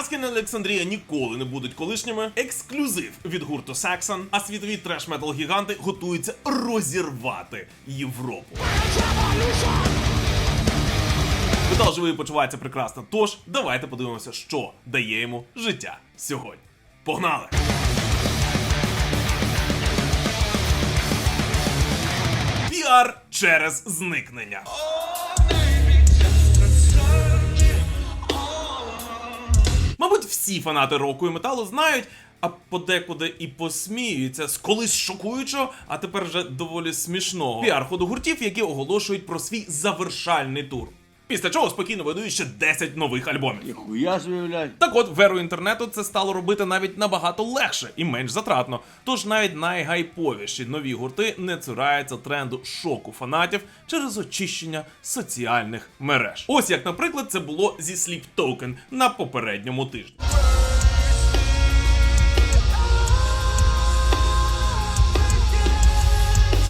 Аскін Олександрія ніколи не будуть колишніми. Ексклюзив від гурту Saxon, а світові треш-метал гіганти готуються розірвати Європу. Метал живий почувається прекрасно. Тож давайте подивимося, що дає йому життя сьогодні. Погнали! Піар через зникнення. Мабуть, всі фанати року і металу знають, а подекуди і посміюються з колись шокуючого, а тепер вже доволі смішного піар ходу гуртів, які оголошують про свій завершальний тур. Після чого спокійно видають ще 10 нових альбомів. Ніхуя собі, блядь. Так от, веру інтернету це стало робити навіть набагато легше і менш затратно. Тож навіть найгайповіші нові гурти не цураються тренду шоку фанатів через очищення соціальних мереж. Ось як, наприклад, це було зі Sleep Token на попередньому тижні.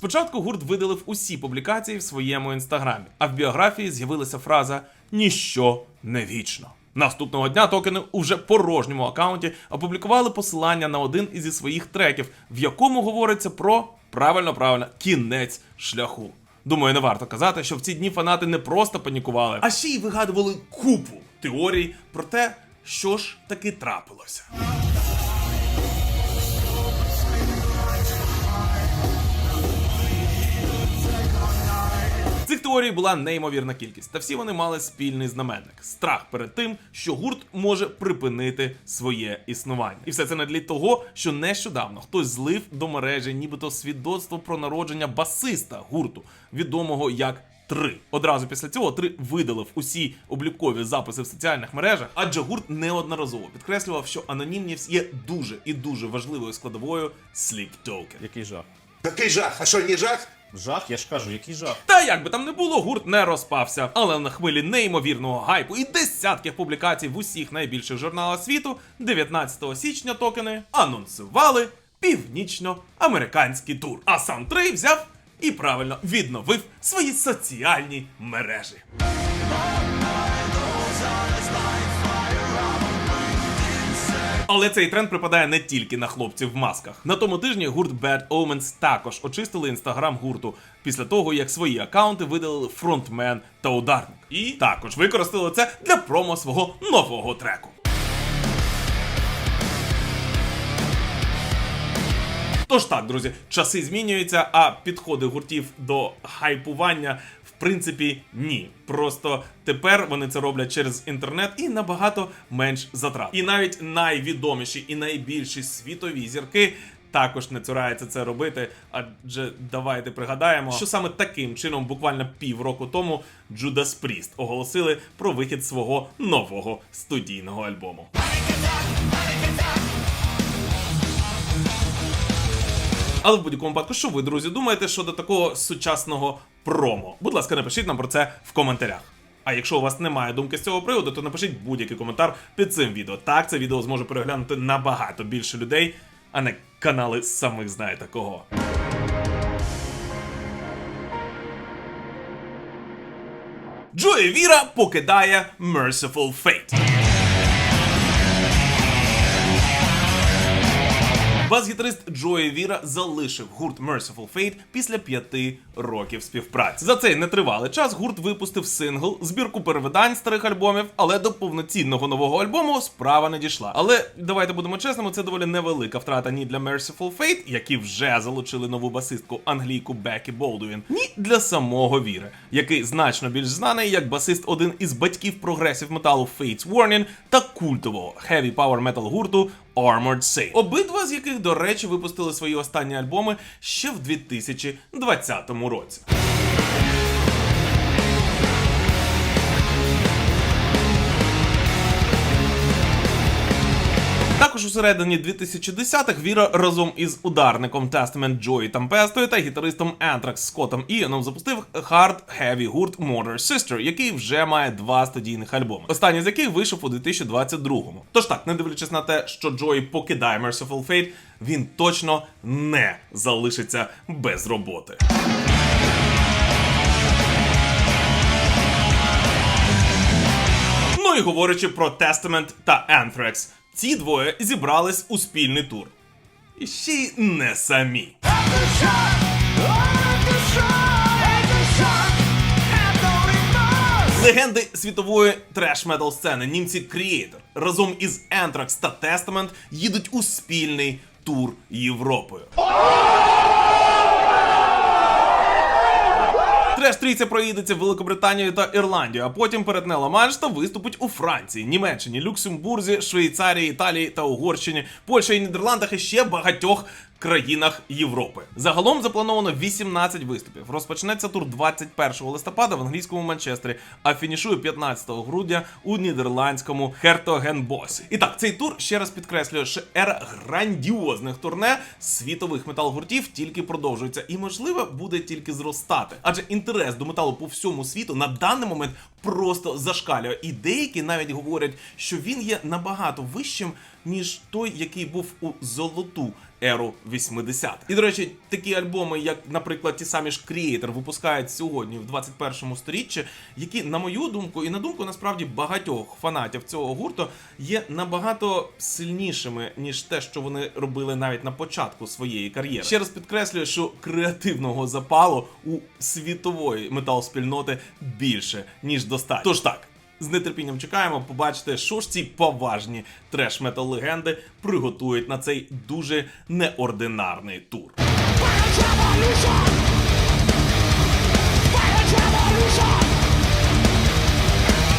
Спочатку гурт видалив усі публікації в своєму інстаграмі, а в біографії з'явилася фраза Ніщо не вічно. Наступного дня токени у вже порожньому аккаунті опублікували посилання на один із своїх треків, в якому говориться про правильно, правильно, кінець шляху. Думаю, не варто казати, що в ці дні фанати не просто панікували, а ще й вигадували купу теорій про те, що ж таки трапилося. Цих теорій була неймовірна кількість, та всі вони мали спільний знаменник страх перед тим, що гурт може припинити своє існування. І все це не для того, що нещодавно хтось злив до мережі, нібито свідоцтво про народження басиста гурту, відомого як. Три одразу після цього три видалив усі облікові записи в соціальних мережах, адже гурт неодноразово підкреслював, що анонімність є дуже і дуже важливою складовою Sleep Token. Який жах? Який жах? А що, не жах? Жах, я ж кажу, який жах. Та як би там не було, гурт не розпався. Але на хвилі неймовірного гайпу і десятків публікацій в усіх найбільших журналах світу 19 січня токени анонсували північно-американський тур. А сам Трей взяв і правильно відновив свої соціальні мережі. Але цей тренд припадає не тільки на хлопців в масках. На тому тижні гурт Bad Omens також очистили інстаграм гурту після того, як свої акаунти видалили фронтмен та ударник. І також використали це для промо свого нового треку. Тож так, друзі, часи змінюються, а підходи гуртів до хайпування принципі ні. Просто тепер вони це роблять через інтернет і набагато менш затрат. І навіть найвідоміші і найбільші світові зірки. Також не цураються це робити, адже давайте пригадаємо, що саме таким чином, буквально півроку тому, Judas Priest оголосили про вихід свого нового студійного альбому. Але в будь-якому випадку, що ви, друзі, думаєте щодо такого сучасного промо? Будь ласка, напишіть нам про це в коментарях. А якщо у вас немає думки з цього приводу, то напишіть будь-який коментар під цим відео. Так, це відео зможе переглянути набагато більше людей, а не канали самих знаєте кого. Джої Віра покидає Merciful Fate. Бас-гітарист Джої Віра залишив гурт Merciful Fate після п'яти років співпраці. За цей нетривалий час гурт випустив сингл, збірку перевидань старих альбомів, але до повноцінного нового альбому справа не дійшла. Але давайте будемо чесними, це доволі невелика втрата ні для Merciful Fate, які вже залучили нову басистку англійку Бекі Болдуін, ні для самого Віри, який значно більш знаний як басист один із батьків прогресів металу Fates Warning та культового heavy power metal гурту Armored Saint. Обидва з яких, до речі, випустили свої останні альбоми ще в 2020 році. Також у середині 2010-х Віра разом із ударником Testament Джої Тампестою та гітаристом Anthrax Скоттом Іаном запустив хард хеві гурт Mother Sister, який вже має два студійних альбоми. Останній з яких вийшов у 2022-му. Тож так, не дивлячись на те, що Джої покидає Merciful Fate, він точно не залишиться без роботи. Ну і говорячи про Testament та Anthrax, ці двоє зібрались у спільний тур. І ще й не самі. Легенди світової треш-метал сцени німці Creator разом із Anthrax та Testament їдуть у спільний тур Європою. Треш трійця проїдеться в Великобританію та Ірландію, а потім перетне Ла-Манш та виступить у Франції, Німеччині, Люксембурзі, Швейцарії, Італії та Угорщині, Польщі і Нідерландах і ще багатьох країнах Європи. Загалом заплановано 18 виступів. Розпочнеться тур 21 листопада в англійському Манчестері, а фінішує 15 грудня у нідерландському Хертогенбосі. І так, цей тур ще раз підкреслює, що ера грандіозних турне світових метал-гуртів тільки продовжується і, можливо, буде тільки зростати. Адже інтерес до металу по всьому світу на даний момент просто зашкалює. І деякі навіть говорять, що він є набагато вищим, ніж той, який був у золоту еру 80-х. І до речі, такі альбоми, як, наприклад, ті самі ж Creator випускають сьогодні в 21-му сторіччі, які, на мою думку, і на думку насправді багатьох фанатів цього гурту, є набагато сильнішими, ніж те, що вони робили навіть на початку своєї кар'єри. Ще раз підкреслюю, що креативного запалу у світової метал-спільноти більше, ніж достатньо. Тож так. З нетерпінням чекаємо побачити, що ж ці поважні треш-метал легенди приготують на цей дуже неординарний тур.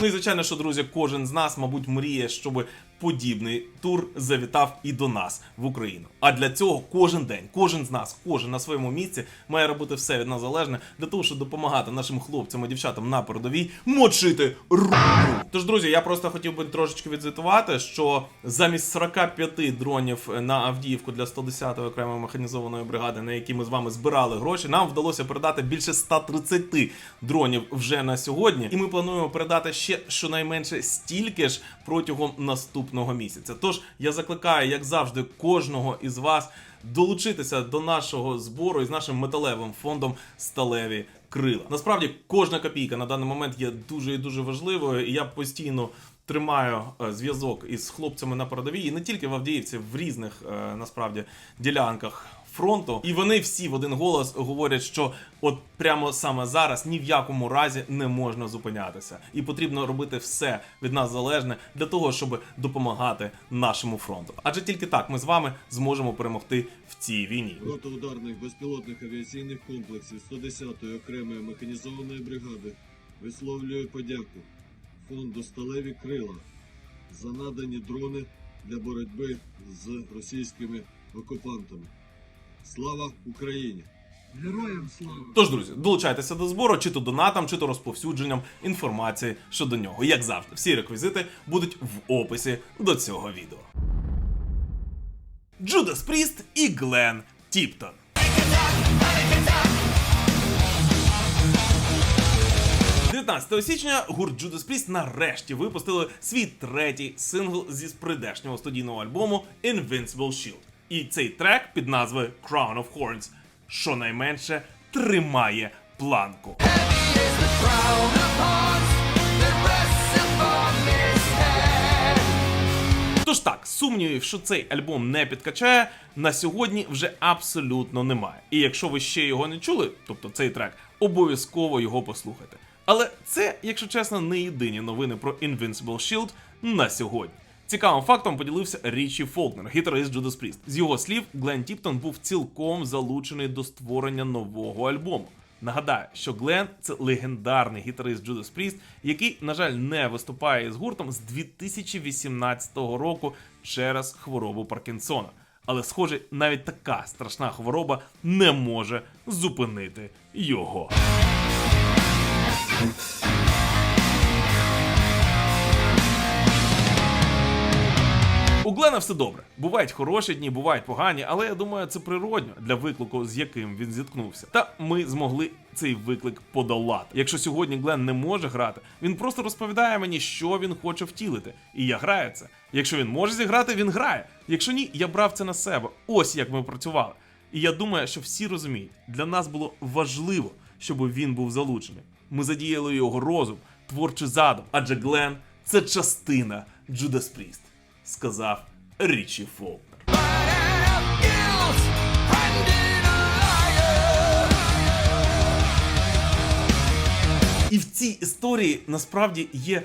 Ну і звичайно, що друзі, кожен з нас, мабуть, мріє, щоб подібний тур завітав і до нас в Україну. А для цього кожен день, кожен з нас, кожен на своєму місці має робити все від нас залежне для того, щоб допомагати нашим хлопцям і дівчатам на передовій мочити руку. Тож, друзі, я просто хотів би трошечки відзвітувати, що замість 45 дронів на Авдіївку для 110-ї окремої механізованої бригади, на які ми з вами збирали гроші, нам вдалося передати більше 130 дронів вже на сьогодні, і ми плануємо передати ще щонайменше стільки ж протягом наступного місяця. Тож я закликаю, як завжди, кожного із вас долучитися до нашого збору із нашим металевим фондом Сталеві крила. Насправді, кожна копійка на даний момент є дуже і дуже важливою, і я постійно. Тримаю е, зв'язок із хлопцями на передовій, і не тільки в Авдіївці, в різних е, насправді ділянках фронту. І вони всі в один голос говорять, що от прямо саме зараз ні в якому разі не можна зупинятися, і потрібно робити все від нас залежне для того, щоб допомагати нашому фронту. Адже тільки так ми з вами зможемо перемогти в цій війні. Рота ударних безпілотних авіаційних комплексів 110-ї окремої механізованої бригади висловлює подяку фонду Сталеві Крила за надані дрони для боротьби з російськими окупантами. Слава Україні! Героям слава! Тож, друзі, долучайтеся до збору, чи то донатом, чи то розповсюдженням інформації щодо нього. Як завжди, всі реквізити будуть в описі до цього відео. Джудас Пріст і Глен Тіптон. – 19 січня гурт Judas Priest нарешті випустили свій третій сингл зі прийдешнього студійного альбому Invincible Shield. І цей трек під назвою Crown of Horns щонайменше тримає планку. Тож так, сумнівів, що цей альбом не підкачає, на сьогодні вже абсолютно немає. І якщо ви ще його не чули, тобто цей трек, обов'язково його послухайте. Але це, якщо чесно, не єдині новини про Invincible Shield на сьогодні. Цікавим фактом поділився Річі Фолкнер, гітарист Judas Priest. З його слів, Глен Тіптон був цілком залучений до створення нового альбому. Нагадаю, що Глен це легендарний гітарист Judas Priest, який, на жаль, не виступає з гуртом з 2018 року через хворобу Паркінсона. Але, схоже, навіть така страшна хвороба не може зупинити його. У Глена все добре. Бувають хороші дні, бувають погані, але я думаю, це природньо для виклику, з яким він зіткнувся. Та ми змогли цей виклик подолати. Якщо сьогодні Глен не може грати, він просто розповідає мені, що він хоче втілити, і я граю це. Якщо він може зіграти, він грає. Якщо ні, я брав це на себе. Ось як ми працювали. І я думаю, що всі розуміють, для нас було важливо, щоб він був залучений. Ми задіяли його розум, творчий задум, адже Глен це частина Judas Priest, сказав Річі Фолкнер. І в цій історії насправді є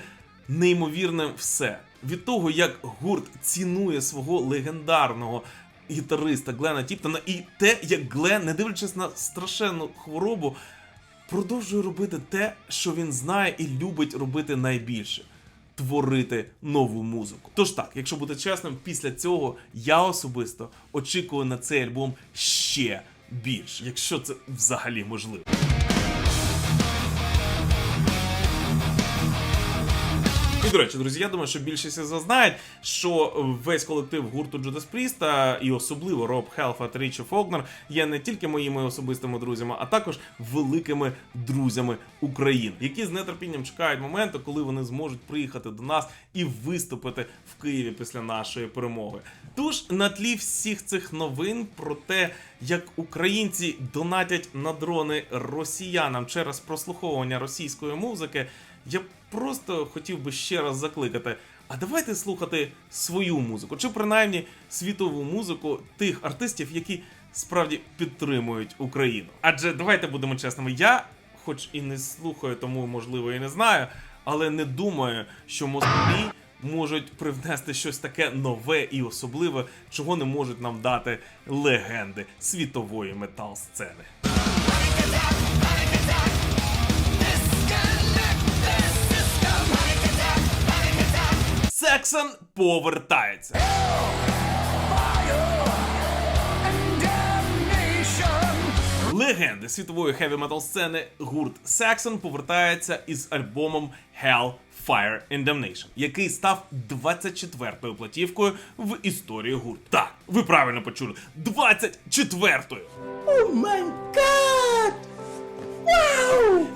неймовірним все. Від того, як гурт цінує свого легендарного гітариста Глена Тіптона, і те, як Глен, не дивлячись на страшенну хворобу, продовжує робити те, що він знає і любить робити найбільше. Творити нову музику. Тож так, якщо бути чесним, після цього я особисто очікую на цей альбом ще більше, якщо це взагалі можливо. І, до речі, друзі, я думаю, що більшість із вас знають, що весь колектив гурту Judas Priest і особливо Роб Хелфа та Річі Фолкнер є не тільки моїми особистими друзями, а також великими друзями України, які з нетерпінням чекають моменту, коли вони зможуть приїхати до нас і виступити в Києві після нашої перемоги. Тож на тлі всіх цих новин про те, як українці донатять на дрони росіянам через прослуховування російської музики. Я просто хотів би ще раз закликати. А давайте слухати свою музику, чи принаймні світову музику тих артистів, які справді підтримують Україну. Адже давайте будемо чесними, я, хоч і не слухаю, тому можливо і не знаю, але не думаю, що москві можуть привнести щось таке нове і особливе, чого не можуть нам дати легенди світової метал-сцени. Сексон повертається. Легенди світової хеві метал сцени гурт Saxon повертається із альбомом Hell Fire and Damnation, який став 24-ю платівкою в історії гурту. Так, ви правильно почули. 24-ю!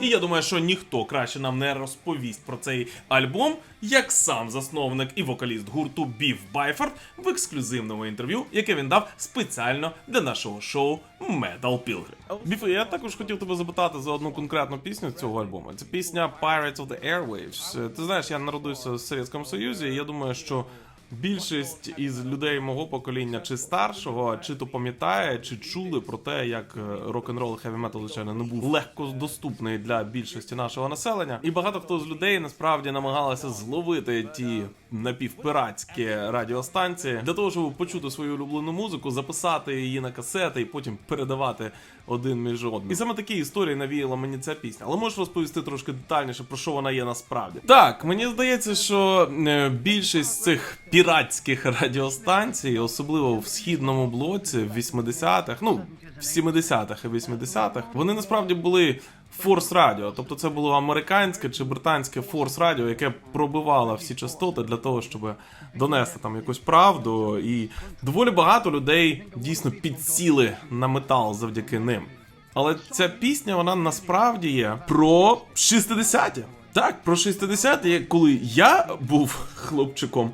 І я думаю, що ніхто краще нам не розповість про цей альбом, як сам засновник і вокаліст гурту Біф Байфорд в ексклюзивному інтерв'ю, яке він дав спеціально для нашого шоу Metal Pilgrim. Біфе, я також хотів тебе запитати за одну конкретну пісню цього альбому. Це пісня Pirates of the Airwaves. Ти знаєш, я народився в Совєтському Союзі, і я думаю, що. Більшість із людей мого покоління чи старшого, чи то пам'ятає, чи чули про те, як е, рок-н-рол хеві метал, звичайно, не був легко доступний для більшості нашого населення. І багато хто з людей насправді намагалися зловити ті напівпиратські радіостанції для того, щоб почути свою улюблену музику, записати її на касети і потім передавати один між одним. І саме такі історії навіяла мені ця пісня. Але можеш розповісти трошки детальніше про що вона є насправді? Так, мені здається, що е, більшість цих піратських радіостанцій, особливо в східному блоці, в 80-х, ну в 70-х і 80-х, вони насправді були. Форс Радіо, тобто це було американське чи британське Форс Радіо, яке пробивало всі частоти для того, щоб донести там якусь правду. І доволі багато людей дійсно підсіли на метал завдяки ним. Але ця пісня, вона насправді є про 60-ті. Так, про 60-ті, коли я був хлопчиком.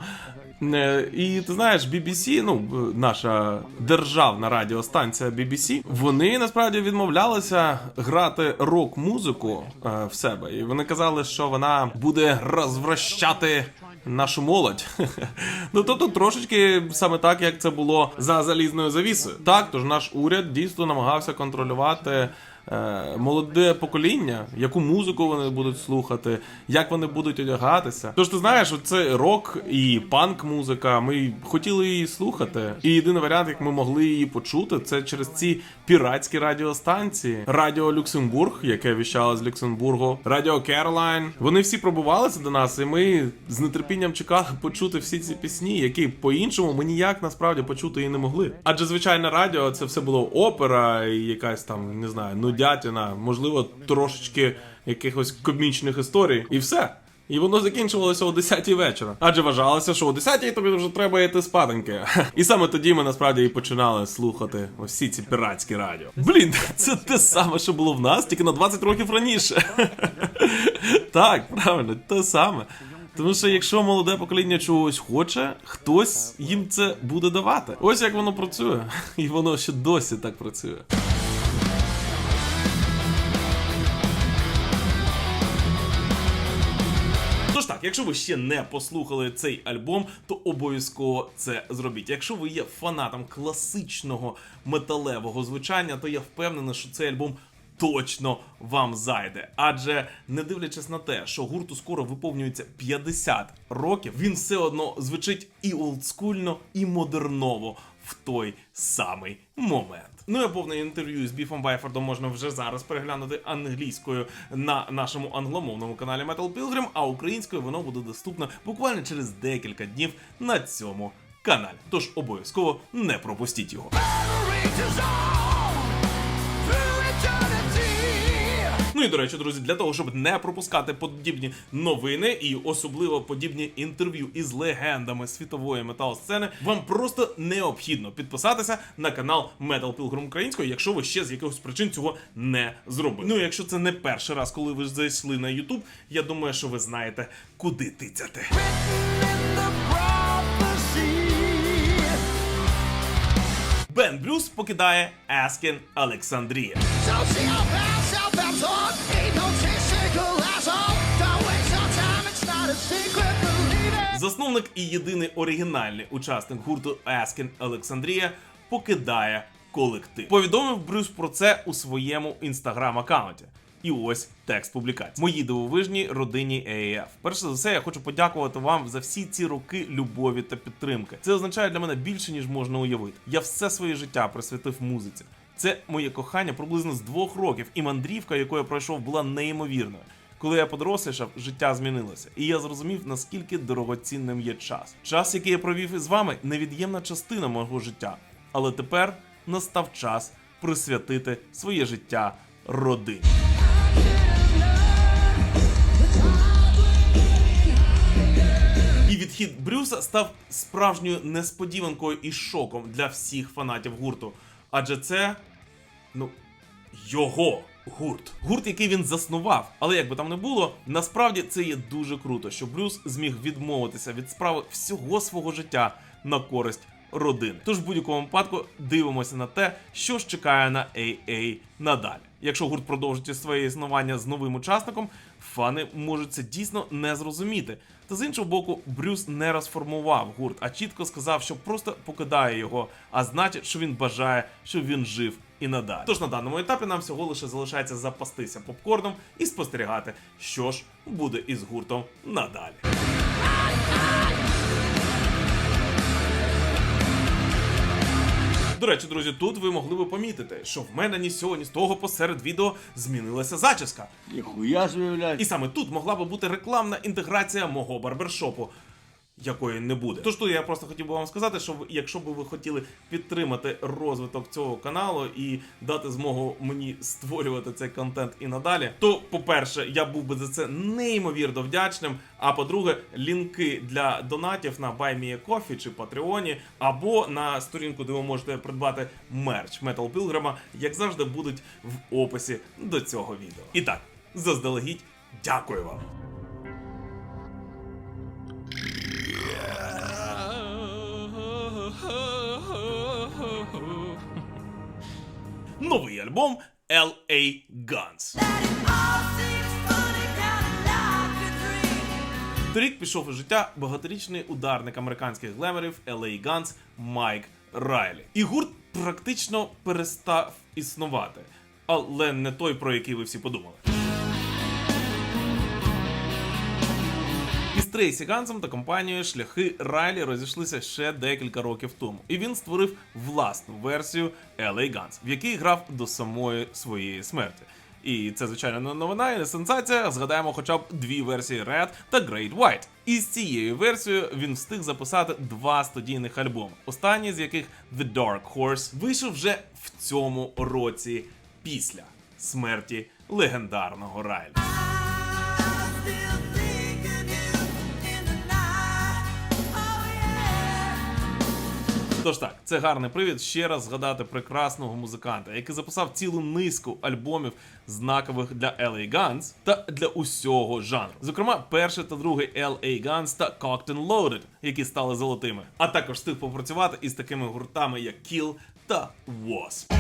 Е, І ти знаєш, BBC, ну е, наша державна радіостанція BBC, вони насправді відмовлялися грати рок-музику е, в себе. І вони казали, що вона буде розвращати нашу молодь. ну тобто трошечки саме так, як це було за залізною завісою. Так, тож наш уряд дійсно намагався контролювати. Е, Молоде покоління, яку музику вони будуть слухати, як вони будуть одягатися. Тож ти знаєш, це рок і панк-музика. Ми хотіли її слухати. І єдиний варіант, як ми могли її почути, це через ці піратські радіостанції. Радіо Люксембург, яке віщало з Люксембургу, Радіо Керолайн. Вони всі пробувалися до нас, і ми з нетерпінням чекали почути всі ці пісні, які по-іншому ми ніяк насправді почути і не могли. Адже звичайне радіо це все було опера і якась там, не знаю, нудятина, можливо, трошечки якихось комічних історій, і все. І воно закінчувалося о 10 вечора. Адже вважалося, що о 10 тобі вже треба йти спаденьки. І саме тоді ми насправді і починали слухати всі ці піратські радіо. Блін, це те саме, що було в нас, тільки на 20 років раніше. Так, правильно, те саме. Тому що якщо молоде покоління чогось хоче, хтось їм це буде давати. Ось як воно працює, і воно ще досі так працює. Якщо ви ще не послухали цей альбом, то обов'язково це зробіть. Якщо ви є фанатом класичного металевого звучання, то я впевнений, що цей альбом точно вам зайде. Адже не дивлячись на те, що гурту скоро виповнюється 50 років, він все одно звучить і олдскульно, і модерново в той самий момент. Ну я повне інтерв'ю з Біфом Байфордом можна вже зараз переглянути англійською на нашому англомовному каналі Metal Pilgrim, а українською воно буде доступно буквально через декілька днів на цьому каналі. Тож обов'язково не пропустіть його. І до речі, друзі, для того, щоб не пропускати подібні новини і особливо подібні інтерв'ю із легендами світової метал-сцени, вам просто необхідно підписатися на канал Metal Pilgrim українською, якщо ви ще з якихось причин цього не зробили. Ну, якщо це не перший раз, коли ви зайшли на YouTube, я думаю, що ви знаєте, куди тицяти. Бен Блюз покидає Аскін Олександрія. Засновник і єдиний оригінальний учасник гурту Askin Олександрія покидає колектив. Повідомив Брюс про це у своєму інстаграм-аккаунті. І ось текст публікації. Мої дивовижні родині AAF. Перше за все, я хочу подякувати вам за всі ці роки любові та підтримки. Це означає для мене більше, ніж можна уявити. Я все своє життя присвятив музиці. Це моє кохання приблизно з двох років, і мандрівка, яку я пройшов, була неймовірною. Коли я подорослішав, життя змінилося, і я зрозумів, наскільки дорогоцінним є час. Час, який я провів із вами, невід'ємна частина мого життя. Але тепер настав час присвятити своє життя родині. І відхід Брюса став справжньою несподіванкою і шоком для всіх фанатів гурту. Адже це ну, його гурт. Гурт, який він заснував. Але як би там не було, насправді це є дуже круто, що Брюс зміг відмовитися від справи всього свого життя на користь родини. Тож в будь-якому випадку дивимося на те, що ж чекає на AA надалі. Якщо гурт продовжить своє існування з новим учасником, фани можуть це дійсно не зрозуміти. Та з іншого боку, Брюс не розформував гурт, а чітко сказав, що просто покидає його, а значить, що він бажає, щоб він жив і надалі. Тож на даному етапі нам всього лише залишається запастися попкорном і спостерігати, що ж буде із гуртом надалі. До речі, друзі, тут ви могли би помітити, що в мене ні з ні з того посеред відео змінилася зачіска. Ніхуя ж виявляється. І саме тут могла би бути рекламна інтеграція мого барбершопу. Якої не буде. Тож тут я просто хотів би вам сказати, що якщо б ви хотіли підтримати розвиток цього каналу і дати змогу мені створювати цей контент і надалі, то по-перше, я був би за це неймовірно вдячним. А по-друге, лінки для донатів на BuyMeACoffee чи Патреоні, або на сторінку, де ви можете придбати мерч Metal Pilgrim, як завжди, будуть в описі до цього відео. І так, заздалегідь, дякую вам. Альбом L.A. Guns. Торік пішов у життя багаторічний ударник американських глемерів LA Guns Майк Райлі. І гурт практично перестав існувати, але не той, про який ви всі подумали. Трейсі Гансом та компанією шляхи Райлі розійшлися ще декілька років тому, і він створив власну версію LA Guns, в якій грав до самої своєї смерті. І це, звичайно, не новина і не сенсація. Згадаємо хоча б дві версії Red та Great White. І з цією версією він встиг записати два студійних альбоми, останній з яких The Dark Horse вийшов вже в цьому році після смерті легендарного Райлі. Тож так, це гарний привід ще раз згадати прекрасного музиканта, який записав цілу низку альбомів знакових для LA Guns та для усього жанру. Зокрема, перший та другий LA Guns та Cocked and Loaded, які стали золотими. А також встиг попрацювати із такими гуртами, як Kill та Wasp.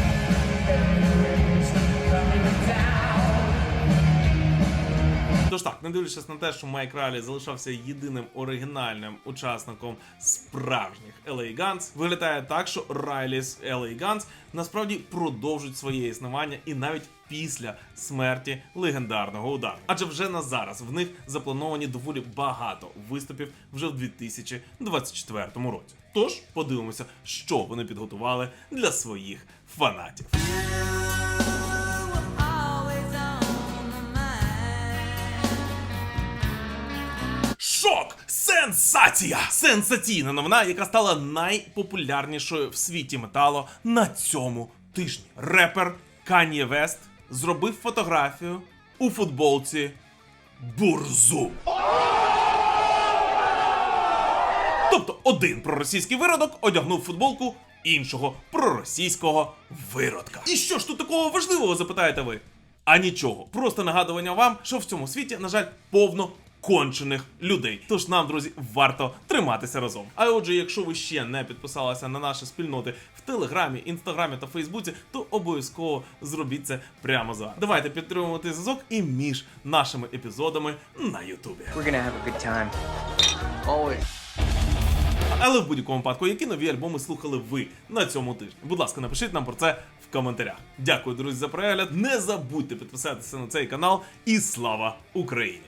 Тож так, не дивлячись на те, що Майк Ралі залишався єдиним оригінальним учасником справжніх LA Guns, виглядає так, що Райліс LA Guns насправді продовжують своє існування і навіть після смерті легендарного удару. Адже вже на зараз в них заплановані доволі багато виступів вже в 2024 році. Тож подивимося, що вони підготували для своїх фанатів. Сенсація! Сенсаційна новина, яка стала найпопулярнішою в світі металу на цьому тижні. Репер Кан'є Вест зробив фотографію у футболці Бурзу. Тобто один проросійський виродок одягнув футболку іншого проросійського виродка. І що ж тут такого важливого, запитаєте ви? А нічого, просто нагадування вам, що в цьому світі, на жаль, повно кончених людей. Тож нам, друзі, варто триматися разом. А отже, якщо ви ще не підписалися на наші спільноти в Телеграмі, Інстаграмі та Фейсбуці, то обов'язково зробіть це прямо зараз. Давайте підтримувати зв'язок і між нашими епізодами на Ютубі. Always. Але в будь-якому випадку, які нові альбоми слухали ви на цьому тижні? Будь ласка, напишіть нам про це в коментарях. Дякую, друзі, за перегляд. Не забудьте підписатися на цей канал і слава Україні!